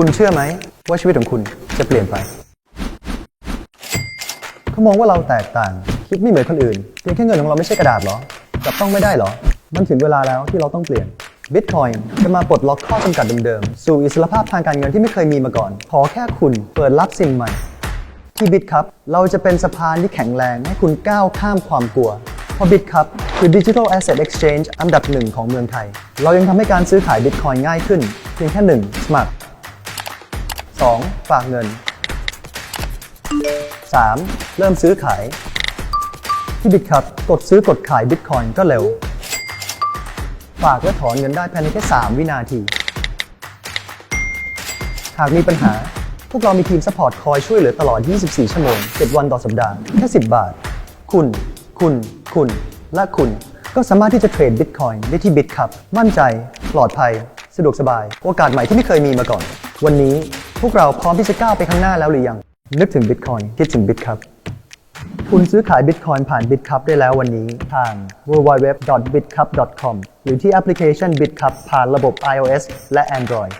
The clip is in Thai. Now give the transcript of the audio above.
คุณเชื่อไหมว่าชีวิตของคุณจะเปลี่ยนไป เขามองว่าเราแตกต่าง คิดไม่เหมือนคนอื่นเพียงแค่เงินของเราไม่ใช่กระดาษหรอ จับต้องไม่ได้หรอ มันถึงเวลาแล้วที่เราต้องเปลี่ยน Bitcoin จะมาปลดล็อกข้อจำกัดเดิมๆ สู่อิสรภาพทางการเงินที่ไม่เคยมีมาก่อน ขอแค่คุณเปิดรับสิ่งใหม่ ที่บิตครับ เราจะเป็นสะพานที่แข็งแรงให้คุณก้าวข้ามความกลัว เพราะบิตครับคือ Digital Asset Exchange อันดับหนึ่งของเมืองไทย เรายังทำให้การซื้อขายบิตคอยง่ายขึ้น เพียงแค่1 Smart 2. ฝากเงิน 3. เริ่มซื้อขาย ที่บิตครับกดซื้อกดขายบิตคอยน์ก็เร็ว ฝากและถอนเงินได้ภายในแค่ 3 วินาที หากมีปัญหา พวกเรามีทีมซัพพอร์ตคอยช่วยเหลือตลอด 24 ชั่วโมง 7 วันต่อสัปดาห์ แค่ 10 บาท คุณ คุณ คุณ และคุณ ก็สามารถที่จะเทรดบิตคอยน์ได้ที่บิตครับมั่นใจ ปลอดภัย สะดวกสบาย โอกาสใหม่ที่ไม่เคยมีมาก่อน วันนี้ พวกเราพร้อมที่จะก้าวไปข้างหน้าแล้วหรือยัง นึกถึงบิตคอยคิดถึงบิตครับ คุณซื้อขายบิตคอยผ่าน b i t ครับได้แล้ววันนี้ทาง www.bitcup.com หรือที่แอปพลิเคชัน BitCup ผ่านระบบ iOS และ Android